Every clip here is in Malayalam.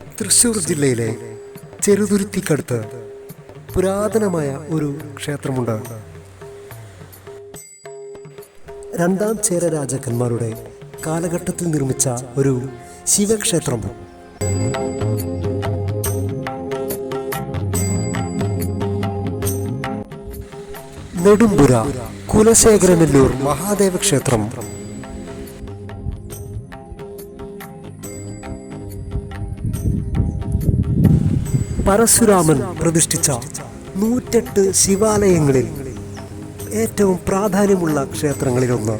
തൃശൂർ ജില്ലയിലെ ചെറുതുരുത്തിക്കടുത്ത് പുരാതനമായ ഒരു ക്ഷേത്രമുണ്ട്. രണ്ടാം ചേര രാജാക്കന്മാരുടെ കാലഘട്ടത്തിൽ നിർമ്മിച്ച ഒരു ശിവക്ഷേത്രം. നെടുമ്പുര കുലശേഖരനെല്ലൂർ മഹാദേവ ക്ഷേത്രം പരശുരാമൻ പ്രതിഷ്ഠിച്ച നൂറ്റെട്ട് ശിവാലയങ്ങളിൽ ഏറ്റവും പ്രാധാന്യമുള്ള ക്ഷേത്രങ്ങളിലൊന്ന്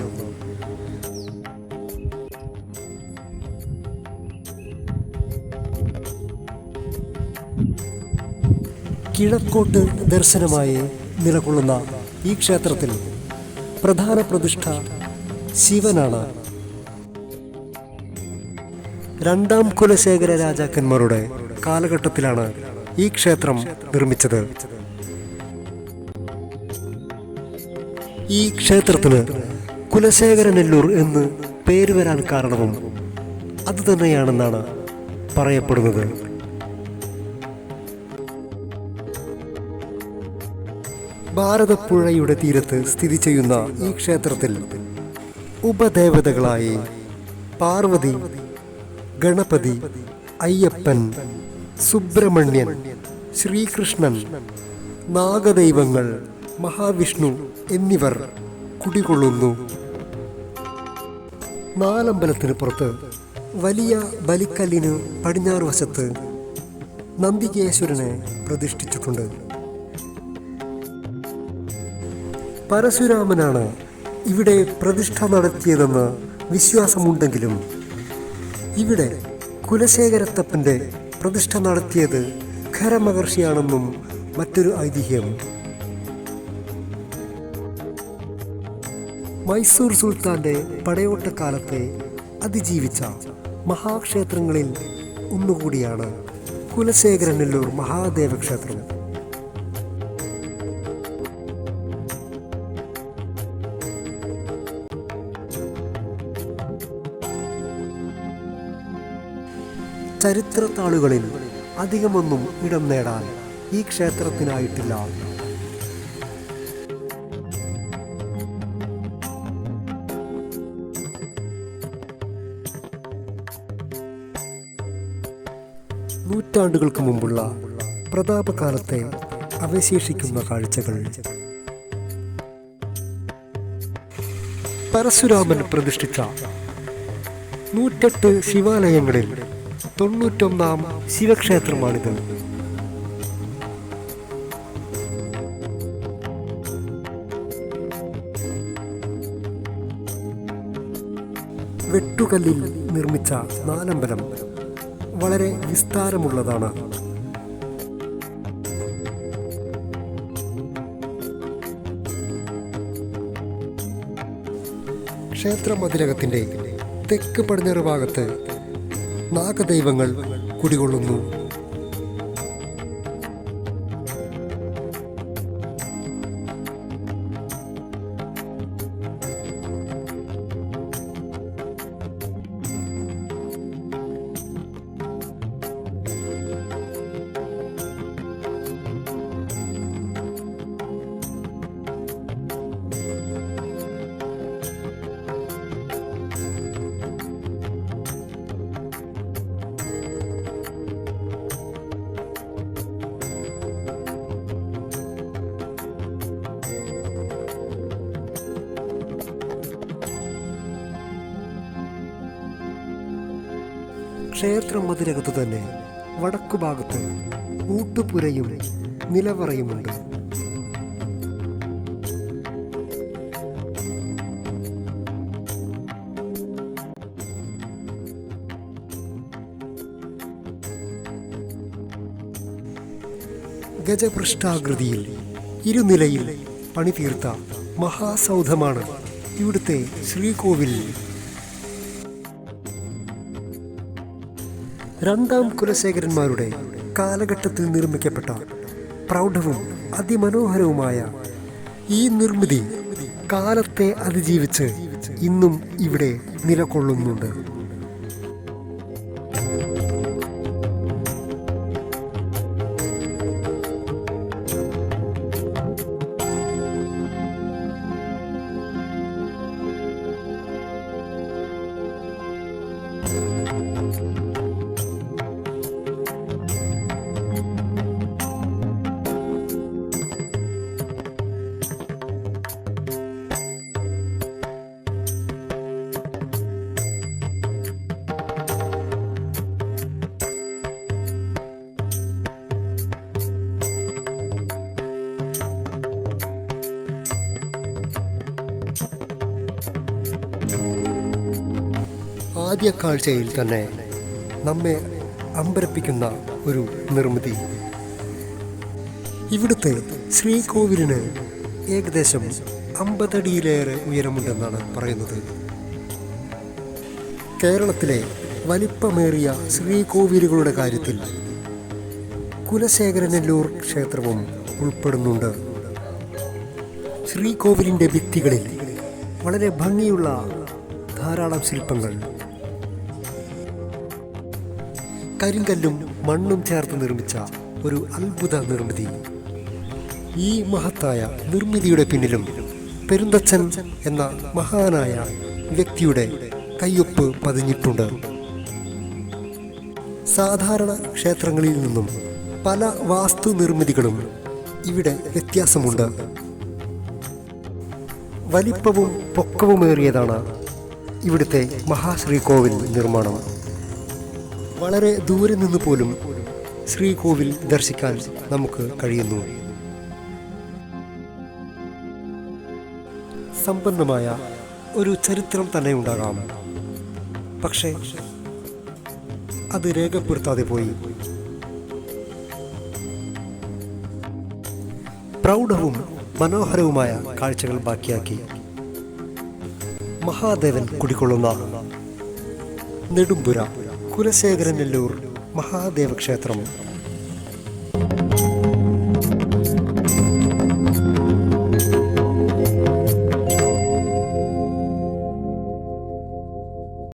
കിഴക്കോട്ട് ദർശനമായി നിലകൊള്ളുന്ന ഈ ക്ഷേത്രത്തിൽ പ്രധാന പ്രതിഷ്ഠ ശിവനാണ്. രണ്ടാം കുലശേഖര രാജാക്കന്മാരുടെ കാലഘട്ടത്തിലാണ് ഈ ക്ഷേത്രം നിർമ്മിച്ചത്. ഈ ക്ഷേത്രത്തിന് കുലശേഖരനെല്ലൂർ എന്ന് പേര് വരാൻ കാരണവും അതുതന്നെയാണെന്നാണ് പറയപ്പെടുന്നത്. ഭാരതപ്പുഴയുടെ തീരത്ത് സ്ഥിതി ചെയ്യുന്ന ഈ ക്ഷേത്രത്തിൽ ഉപദേവതകളായി പാർവതി ഗണപതി അയ്യപ്പൻ സുബ്രഹ്മണ്യൻ ശ്രീകൃഷ്ണൻ നാഗദൈവങ്ങൾ മഹാവിഷ്ണു എന്നിവർ കുടികൊള്ളുന്നു. നാലമ്പലത്തിന് പുറത്ത് വലിയ ബലിക്കല്ലിന് പടിഞ്ഞാറ് വശത്ത് നന്ദികേശ്വരനെ പ്രതിഷ്ഠിച്ചിട്ടുണ്ട്. പരശുരാമനാണ് ഇവിടെ പ്രതിഷ്ഠ നടത്തിയതെന്ന് വിശ്വാസമുണ്ടെങ്കിലും ഇവിടെ കുലശേഖരത്തപ്പന്റെ പ്രതിഷ്ഠ നടത്തിയത് ഖരമഹർഷിയാണെന്നും മറ്റൊരു ഐതിഹ്യം. മൈസൂർ സുൽത്താന്റെ പടയോട്ടക്കാലത്തെ അതിജീവിച്ച മഹാക്ഷേത്രങ്ങളിൽ ഒന്നുകൂടിയാണ് കുലശേഖരനെല്ലൂർ മഹാദേവ ക്ഷേത്രം ചരിത്രത്താളുകളിൽ അധികമൊന്നും ഇടം നേടാൻ ഈ ക്ഷേത്രത്തിനായിട്ടില്ല. നൂറ്റാണ്ടുകൾക്ക് മുമ്പുള്ള പ്രതാപകാലത്തെ അവശേഷിക്കുന്ന കാഴ്ചകൾ. പരശുരാമൻ പ്രതിഷ്ഠിച്ച നൂറ്റെട്ട് ശിവാലയങ്ങളിൽ തൊണ്ണൂറ്റൊന്നാം ശിവക്ഷേത്രമാണിത്. വെട്ടുകല്ലിൽ നിർമ്മിച്ച നാലമ്പലം വളരെ വിസ്താരമുള്ളതാണ്. ക്ഷേത്ര മതിലകത്തിന്റെ തെക്ക് പടിഞ്ഞാറ് ഭാഗത്ത് നാഗദൈവങ്ങൾ കുടികൊള്ളുന്നു. ക്ഷേത്ര മതിരകത്ത് തന്നെ വടക്കു ഭാഗത്ത് ഊട്ടുപുരയും നിലവറയുമുണ്ട്. ഗജപൃഷ്ഠാകൃതിയിൽ ഇരുനിലയിൽ പണിതീർത്ത മഹാസൗധമാണ് ഇവിടുത്തെ ശ്രീകോവിൽ. രണ്ടാം കുലശേഖരന്മാരുടെ കാലഘട്ടത്തിൽ നിർമ്മിക്കപ്പെട്ട പ്രൗഢവും അതിമനോഹരവുമായ ഈ നിർമ്മിതി കാലത്തെ അതിജീവിച്ച് ഇന്നും ഇവിടെ നിലകൊള്ളുന്നുണ്ട്. ആദ്യ കാഴ്ചയിൽ തന്നെ നമ്മെ അമ്പരപ്പിക്കുന്ന ഒരു നിർമ്മിതി. ഇവിടുത്തെ ശ്രീകോവിലിന് ഏകദേശം അമ്പതടിയിലേറെ ഉയരമുണ്ടെന്നാണ് പറയുന്നത്. കേരളത്തിലെ വലിപ്പമേറിയ ശ്രീകോവിലുകളുടെ കാര്യത്തിൽ കുലശേഖരനെല്ലൂർ ക്ഷേത്രവും ഉൾപ്പെടുന്നുണ്ട്. ശ്രീകോവിലിന്റെ ഭിത്തികളിൽ വളരെ ഭംഗിയുള്ള ധാരാളം ശില്പങ്ങൾ കരിങ്കല്ലും മണ്ണും ചേർത്ത് നിർമ്മിച്ച ഒരു അത്ഭുത നിർമ്മിതി. ഈ മഹത്തായ നിർമ്മിതിയുടെ പിന്നിലും പെരുന്തച്ചൻ എന്ന മഹാനായ വ്യക്തിയുടെ കയ്യൊപ്പ് പതിഞ്ഞിട്ടുണ്ട്. സാധാരണ ക്ഷേത്രങ്ങളിൽ നിന്നും പല വാസ്തു നിർമ്മിതികളും ഇവിടെ വ്യത്യാസമുണ്ട്. വലിപ്പവും പൊക്കവുമേറിയതാണ് ഇവിടുത്തെ മഹാശ്രീകോവിൽ നിർമ്മാണം. വളരെ ദൂരെ നിന്ന് പോലും ശ്രീകോവിൽ ദർശിക്കാൻ നമുക്ക് കഴിയുന്നു. സമ്പന്നമായ ഒരു ചരിത്രം തന്നെ ഉണ്ടാകാം. പക്ഷേ അത് രേഖപ്പെടുത്താതെ പോയി. പ്രൗഢവും മനോഹരവുമായ കാഴ്ചകൾ ബാക്കിയാക്കി. മഹാദേവൻ കുടികൊള്ളുന്ന നെടുമ്പുര. കുലശേഖരനെല്ലൂർ മഹാദേവ ക്ഷേത്രം